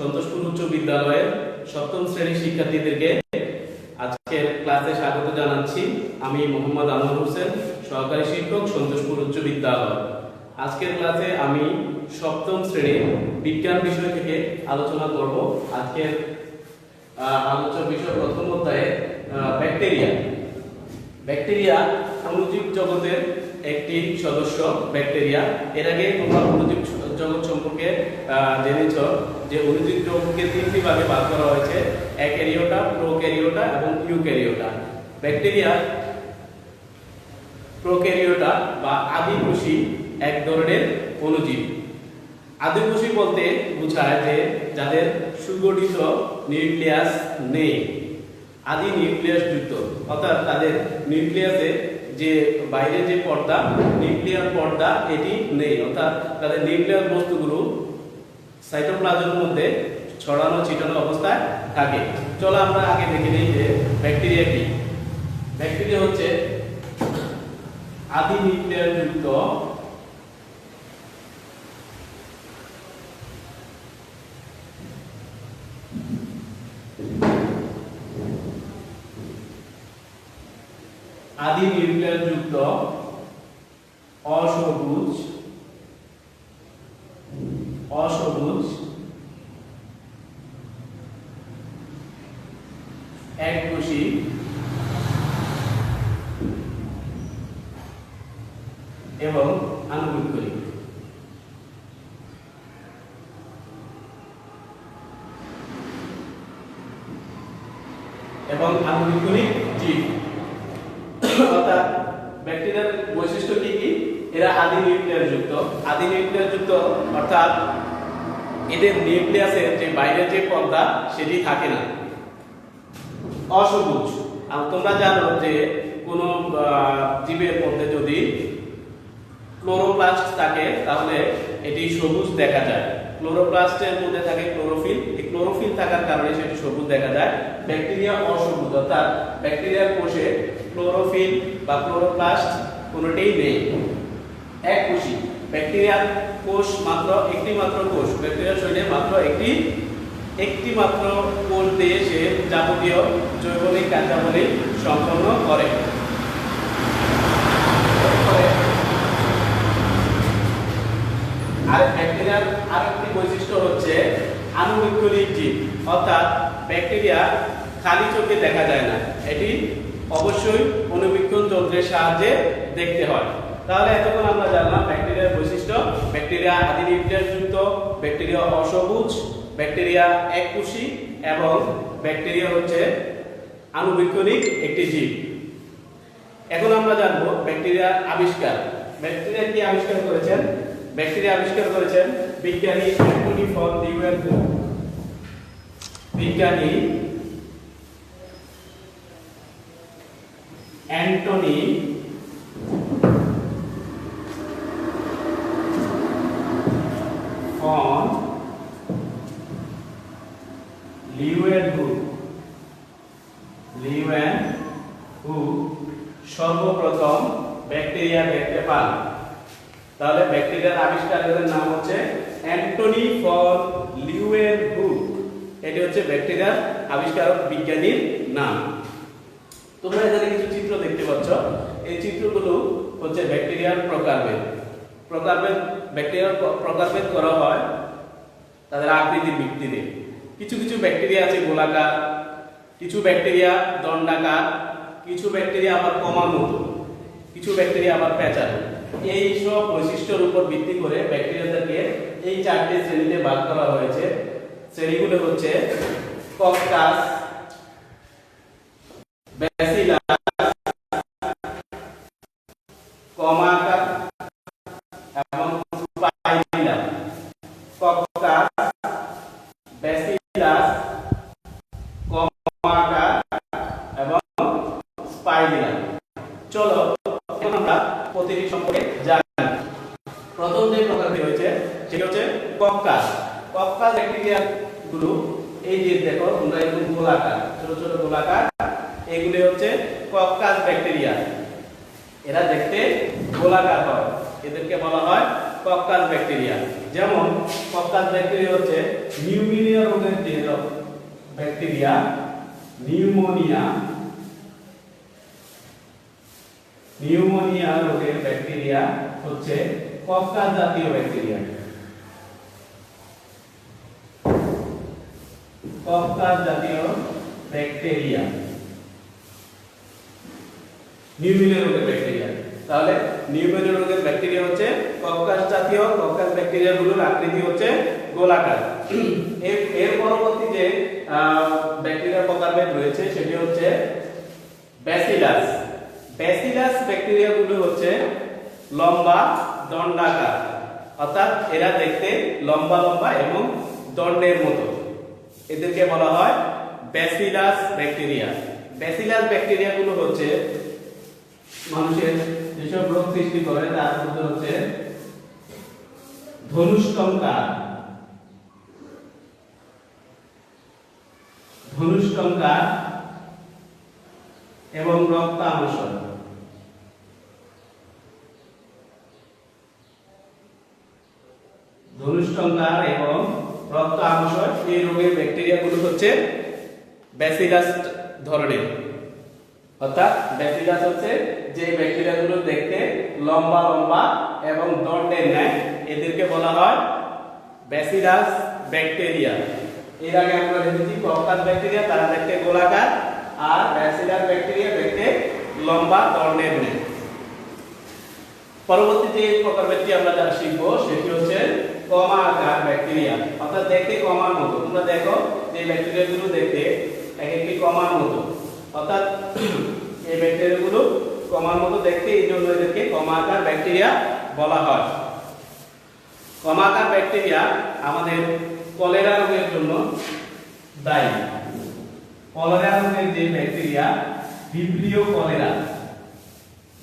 সন্তোষপুর উচ্চ বিদ্যালয়ের সপ্তম শ্রেণির শিক্ষার্থীদেরকে আজকের ক্লাসে স্বাগত জানাচ্ছি। আমি মোহাম্মদ আনোয়ার হোসেন সহকারী শিক্ষক সন্তোষপুর উচ্চ বিদ্যালয়। আজকের ক্লাসে আমি সপ্তম শ্রেণির বিজ্ঞান বিষয় থেকে আলোচনা করব। আজকের আহ, আলোচ্য বিষয় প্রথম অধ্যায়ে ব্যাকটেরিয়া। ব্যাকটেরিয়া অণুজীব জগতের একটি সদস্য ব্যাকটেরিয়া। এর আগে তোমরা অণুজীব জগৎ সম্পর্কে জেনেছ যে অণুজীব জগৎকে তিনটি ভাগে ভাগ করা হয়েছে অ্যাক্যারিওটা প্রোক্যারিওটা এবং ইউক্যারিওটা ব্যাকটেরিয়া প্রোক্যারিওটা বা আদিকোষী এক ধরনের অণুজীব। আদিকোষী বলতে বোঝায় যে যাদের সুগঠিত নিউক্লিয়াস নেই, আদি নিউক্লিয়াস যুক্ত, অর্থাৎ তাদের নিউক্লিয়াসে যে বাইরে যে পর্দা, নিউক্লিয়ার পর্দা, এটি নেই। অর্থাৎ তাদের নিউক্লিয়ার বস্তুগুলো সাইটোপ্লাজমের মধ্যে ছড়ানো, ছিটানো অবস্থায় থাকে। চলো আমরা আগে দেখে নিই যে ব্যাকটেরিয়া কি। ব্যাকটেরিয়া হচ্ছে আদি নিউক্লিয়ার যুক্ত আদি নিউক্লিয়ার যুক্ত অসবুজ অসবুজ এককোষী এবং আনুবিক্ষরিক এবং আনুবিক্ষরিক জীব। অর্থাৎ ব্যাকটেরিয়ার বৈশিষ্ট্য কি কি? এরা আদি নিউক্লিয়ার যুক্ত। আদি নিউক্লিয়ার যুক্ত অর্থাৎ এদের নিউক্লিয়াসের যে বাইরের যে পর্দা, সেটি থাকে না। অসবুজ। আর তোমরা জানো যে কোনো জীবের মধ্যে যদি ক্লোরোপ্লাস্ট থাকে, তাহলে এটি সবুজ দেখা যায়। ক্লোরোপ্লাস্টের মধ্যে থাকে ক্লোরোফিল। এই ক্লোরোফিল থাকার কারণে সেটি সবুজ দেখা যায়। ব্যাকটেরিয়া অসবুজ, অর্থাৎ ব্যাকটেরিয়ার কোষে ক্লোরোফিল বা ক্লোরোপ্লাস্ট কোনোটাই নেই। এক কোষী ব্যাকটেরিয়ার কোষ মাত্র একটি মাত্র কোষ। ব্যাকটেরিয়ার শরীরে মাত্র একটি একটি মাত্র কোষ দিয়ে সে যাবতীয় জৈবনিক কার্যাবলী সম্পন্ন করে। আর ব্যাকটেরিয়ার আরেকটি বৈশিষ্ট্য হচ্ছে আনুবীক্ষণিক জীব। অর্থাৎ ব্যাকটেরিয়া খালি চোখে দেখা যায় না। এটি অবশ্যই অনুবীক্ষণ যন্ত্রের সাহায্যে দেখতে হয়। তাহলে এতক্ষণ আমরা জানলাম ব্যাকটেরিয়ার বৈশিষ্ট্য। ব্যাকটেরিয়া আদি নিউক্লিয়াস যুক্ত, ব্যাকটেরিয়া অসবুজ, ব্যাকটেরিয়া এককোষী এবং ব্যাকটেরিয়া হচ্ছে আনুবীক্ষণিক একটি জীব। এখন আমরা জানব ব্যাকটেরিয়ার আবিষ্কার। ব্যাকটেরিয়া কি আবিষ্কার করেছেন? ব্যাকটেরিয়া আবিষ্কার করেছেন বিজ্ঞানী বিজ্ঞানী Antonie van Leeuwenhoek Leeuwenhoek সর্বপ্রথম ব্যাকটেরিয়া দেখতে পান। তাহলে ব্যাকটেরিয়ার আবিষ্কারকের নাম হচ্ছে অ্যান্টনি ফর লিউয়েন হুক এটি হচ্ছে ব্যাকটেরিয়ার আবিষ্কারক বিজ্ঞানীর নাম। তোমরা এখানে কিছু চিত্র দেখতে পাচ্ছ। এই চিত্রগুলো হচ্ছে ব্যাকটেরিয়ার প্রকারভেদ। প্রকারভেদ ব্যাকটেরিয়ার প্রকারভেদ করা হয় তাদের আকৃতির ভিত্তিতে। কিছু কিছু ব্যাকটেরিয়া আছে গোলাকার, কিছু ব্যাকটেরিয়া দণ্ডাকার, কিছু ব্যাকটেরিয়া আবার কমার মতো, কিছু ব্যাকটেরিয়া আবার পেঁচানো এই সব বৈশিষ্ট্যের উপর ভিত্তি করে ব্যাকটেরিয়াদেরকে এই চারটি শ্রেণীতে ভাগ করা হয়েছে। শ্রেণীগুলো হচ্ছে কক্টাস কক্কাস ব্যাকটেরিয়া গুলো এই যে দেখো তোমরা এরকম গোলাকার, ছোট ছোট গোলাকার, এগুলি হচ্ছে কক্কাস ব্যাকটেরিয়া এরা দেখতে গোলাকার হয়। এদেরকে বলা হয় কক্কাস ব্যাকটেরিয়া যেমন কক্কাস ব্যাকটেরিয়া হচ্ছে নিউমিনিয়া রোগ ব্যাকটেরিয়া নিউমোনিয়া। নিউমোনিয়া রোগের ব্যাকটেরিয়া হচ্ছে কফকার জাতীয় ব্যাকটেরিয়া কফকার জাতীয় ব্যাকটেরিয়া। নিউমোনিয়া রোগের ব্যাকটেরিয়া। তাহলে নিউমোনিয়া রোগের ব্যাকটেরিয়া হচ্ছে কফকাস জাতীয় কফকাস ব্যাকটেরিয়াগুলোর আকৃতি হচ্ছে গোলাকার। এর পরবর্তী যে ব্যাকটেরিয়া প্রকারভেদ রয়েছে, সেটি হচ্ছে ব্যাসিলাস। ব্যাসিলাস ব্যাকটেরিয়াগুলো হচ্ছে লম্বা, দণ্ডাকার। অর্থাৎ এরা দেখতে লম্বা লম্বা এবং দণ্ডের মতো। এদেরকে বলা হয় ব্যাসিলাস ব্যাকটেরিয়া ব্যাসিলাস ব্যাকটেরিয়াগুলো হচ্ছে মানুষের যেসব রোগ সৃষ্টি করে, তার মধ্যে হচ্ছে ধনুষ্টঙ্কার ধনুষ্টঙ্কার এবং রক্তামশয় ধনুষ্টঙ্কার এবং রক্ত আমশয় এই রোগের ব্যাকটেরিয়াগুলো হচ্ছে ব্যাসিলাস ধরনের। অর্থাৎ ব্যাসিলাস হচ্ছে যে ব্যাকটেরিয়াগুলো দেখতে লম্বা লম্বা এবং দণ্ডের ন্যায় এদেরকে বলা হয় ব্যাসিলাস ব্যাকটেরিয়া এর আগে আমরা দেখেছি ককাস ব্যাকটেরিয়া তারা দেখতে গোলাকার, আর ব্যাসিলাস ব্যাকটেরিয়া দেখতে লম্বা দণ্ডের ন্যায় পরবর্তী যে প্রকারভেদটি আমরা যা শিখব, সেটি হচ্ছে কমা আকার ব্যাকটেরিয়া অর্থাৎ দেখতে কমার মতো। তোমরা দেখো যে ব্যাকটেরিয়াগুলো দেখতে এক একটি কমার মতো। অর্থাৎ এই ব্যাকটেরিয়াগুলো কমার মতো দেখতে, এই জন্য এদেরকে কমাকার ব্যাকটেরিয়া বলা হয়। কমাকার ব্যাকটেরিয়া আমাদের কলেরা রোগের জন্য দায়ী। কলেরা রোগের যে bacteria vibrio cholera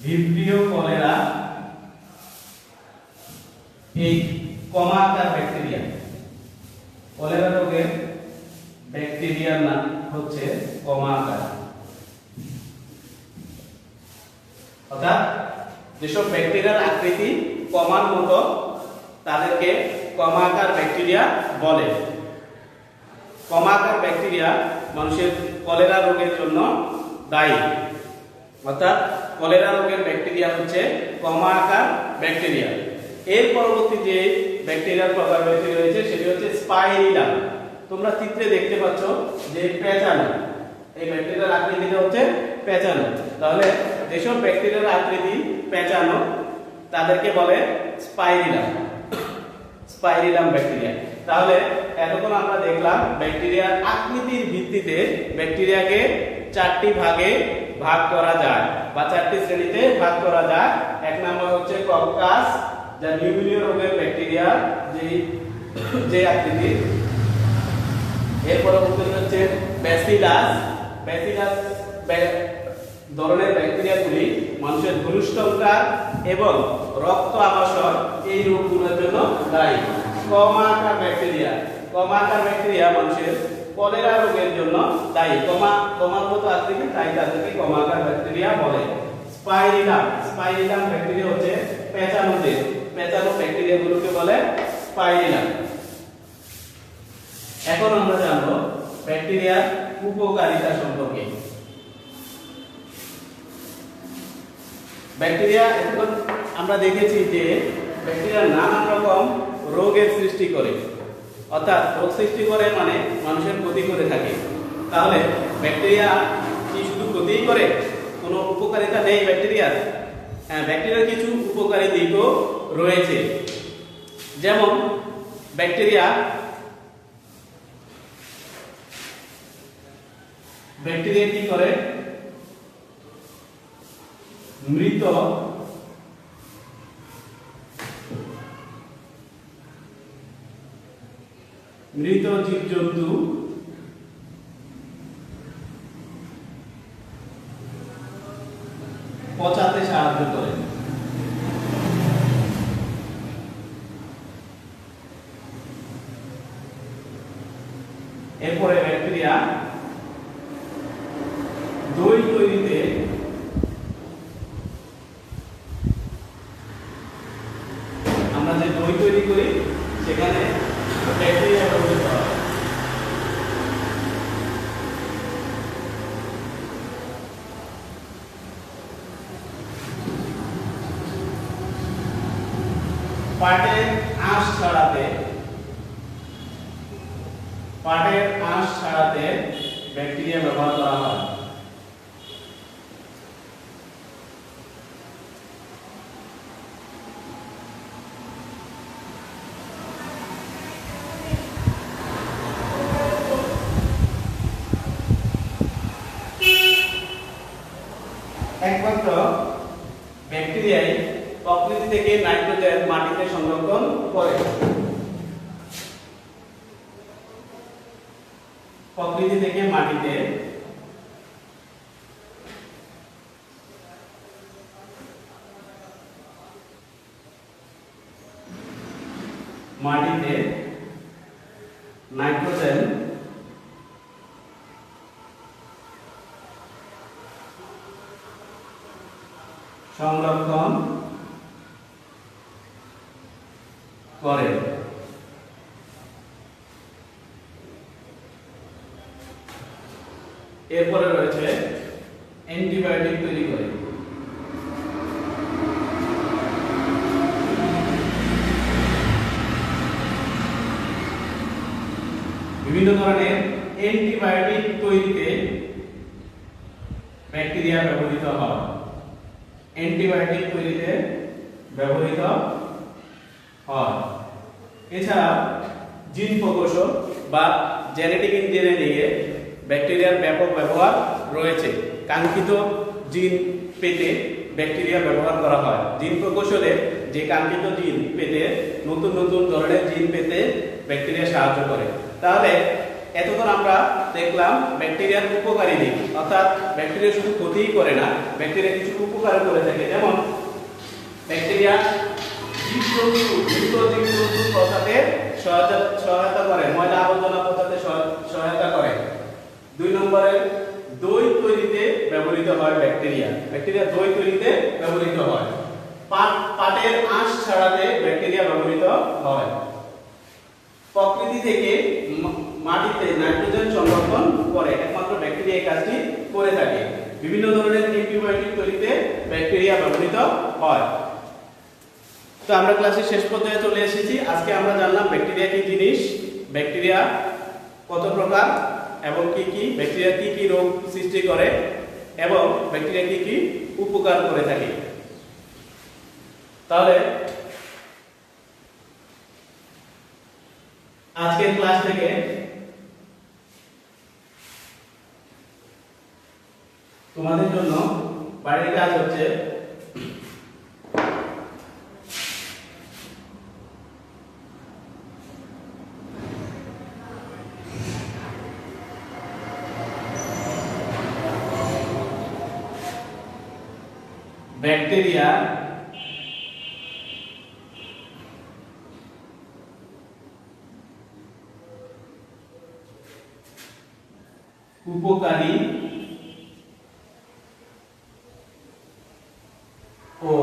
vibrio cholera এই কমাকার ব্যাকটেরিয়া কলেরা রোগের ব্যাকটেরিয়ার নাম হচ্ছে কমাকার অর্থাৎ যেসব ব্যাকটেরিয়ার আকৃতি কমার মতো, তাদেরকে কমাকার ব্যাকটেরিয়া বলে। কমাকার ব্যাকটেরিয়া মানুষের কলেরা রোগের জন্য দায়ী। অর্থাৎ কলেরা রোগের ব্যাকটেরিয়া হচ্ছে কমাকার ব্যাকটেরিয়া এর পরবর্তী যে ব্যাকটেরিয়ার প্রকার ব্যাকটেরিয়া রয়েছে, সেটি হচ্ছে স্পাইরিলাম তোমরা চিত্রে দেখতে পাচ্ছ যে পেঁচানো এই ব্যাকটেরিয়ার আকৃতিটা হচ্ছে পেঁচানো তাহলে যেসব ব্যাকটেরিয়ার আকৃতি পেঁচানো তাদেরকে বলে স্পাইরিলাম স্পাইরিলাম ব্যাকটেরিয়া তাহলে এতক্ষণ আমরা দেখলাম ব্যাকটেরিয়ার আকৃতির ভিত্তিতে ব্যাকটেরিয়াকে চারটি ভাগে ভাগ করা যায়, বা চারটি শ্রেণীতে ভাগ করা যায়। এক নম্বর হচ্ছে কবকাস যা নিউমোনিয়া রোগের ব্যাকটেরিয়া যে যে আকৃতি এর পরবর্তী হচ্ছে ব্যাসিলাস ব্যাসিলাস ধরনের ব্যাকটেরিয়াগুলি মানুষের ধনুষ্টঙ্কার এবং রক্ত আমাশয় এই রোগগুলোর জন্য দায়ী। কমাকার ব্যাকটেরিয়া কমাকার ব্যাকটেরিয়া মানুষের কলেরা রোগের জন্য দায়ী। কমা কমার মতো আকৃতি, তাই তাদেরকে কমাকার ব্যাকটেরিয়া বলে। স্পাইরিলাম স্পাইরিলাম ব্যাকটেরিয়া হচ্ছে পেঁচানোতে পেঁচানো ব্যাকটেরিয়াগুলোকে বলে স্পাইরিলাম। এখন আমরা জানব ব্যাকটেরিয়ার উপকারিতা সম্পর্কে। ব্যাকটেরিয়া, এখন আমরা দেখেছি যে ব্যাকটেরিয়া নানান রকম রোগের সৃষ্টি করে। অর্থাৎ রোগ সৃষ্টি করে মানে মানুষের ক্ষতি করে থাকে। তাহলে ব্যাকটেরিয়া কি শুধু ক্ষতিই করে? কোনো উপকারিতা নেই ব্যাকটেরিয়ার। ব্যাকটেরিয়ার কিছু উপকারী দিকও রয়েছে। যেমন ব্যাকটেরিয়া ব্যাকটেরিয়া কি করে? মৃত মৃত জীবজন্তু করে। এরপরে ব্যাকটেরিয়া দই তৈরিতে আমরা যে দই তৈরি করি সেখানে ব্যাকটেরিয়া ব্যবহৃত হয় পাটের আঁশ ব্যাকটেরিয়া ব্যবহার করা হয়। একমাত্র ব্যাকটেরিয়াই প্রকৃতি থেকে নাইট্রোজেন মাটিতে সংরক্ষণ করে। প্রকৃতি থেকে মাটিতে। মাটিতে নাইট্রোজেন সংরক্ষণ অ্যান্টিবায়োটিক তৈরি করে। বিভিন্ন ধরনের অ্যান্টিবায়োটিক তৈরিতে ব্যাকটেরিয়া ব্যবহৃত হয়। অ্যান্টিবায়োটিক তৈরিতে ব্যবহৃত হয়। এছাড়া জিন প্রকৌশল বা জেনেটিক ইঞ্জিনিয়ারিংয়ে ব্যাকটেরিয়ার ব্যাপক ব্যবহার রয়েছে। কাঙ্ক্ষিত জিন পেতে ব্যাকটেরিয়া ব্যবহার করা হয়। জিন প্রকৌশলে যে কাঙ্ক্ষিত জিন পেতে নতুন নতুন ধরনের জিন পেতে ব্যাকটেরিয়া সাহায্য করে। তাহলে এতক্ষণ আমরা দেখলাম ব্যাকটেরিয়ার উপকারী দিক অর্থাৎ ব্যাকটেরিয়া শুধু ক্ষতিই করে না, ব্যাকটেরিয়া কিছু উপকার করে থাকে। যেমন ব্যাকটেরিয়া জীবজন্তু মৃত জীবজন্তু প্রসাদে সহায়তা সহায়তা করে ময়লা আবর্জনা প্রসাদে সহায়তা করে দুই নম্বরে দই তৈরিতে ব্যবহৃত হয় ব্যাকটেরিয়া। ব্যাকটেরিয়া দই তৈরিতে ব্যবহৃত হয়। পাট, পাটের আঁশ ছাড়াতে ব্যাকটেরিয়া ব্যবহৃত হয়। প্রকৃতি থেকে মাটিতে নাইট্রোজেন সংরক্ষণ করে। একমাত্র ব্যাকটেরিয়া কাজটি করে থাকে। বিভিন্ন ধরনের অ্যান্টিবায়োটিক তৈরিতে ব্যাকটেরিয়া ব্যবহৃত হয়। তো আমরা ক্লাসের শেষ পর্যায়ে চলে এসেছি। আজকে আমরা জানলাম ব্যাকটেরিয়া কি জিনিস, ব্যাকটেরিয়া কত প্রকার, এবং কি কি, ব্যাকটেরিয়া কি কি রোগ সৃষ্টি করে। এবং ব্যাকটেরিয়া কি কি? উপকার করে থাকে। তাহলে আজকের ক্লাস থেকে তোমাদের জন্য বাড়ির কাজ হচ্ছে ব্যাকটেরিয়া উপকারী ও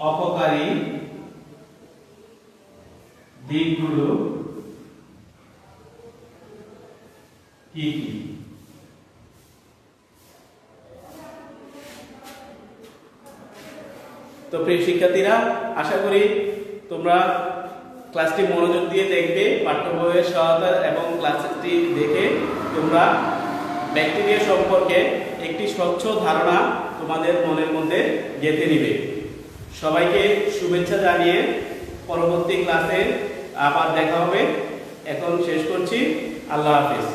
অপকারী দিকগুলো কি কি তো প্রিয় শিক্ষার্থীরা, আশা করি তোমরা ক্লাসটি মনোযোগ দিয়ে দেখবে পাঠ্য বইয়ের সহায়তা এবং ক্লাসটি দেখে তোমরা ব্যাকটেরিয়া সম্পর্কে একটি স্বচ্ছ ধারণা তোমাদের মনের মধ্যে গেঁথে নিবে। সবাইকে শুভেচ্ছা জানিয়ে পরবর্তী ক্লাসে আবার দেখা হবে। এখন শেষ করছি। আল্লাহ হাফিজ।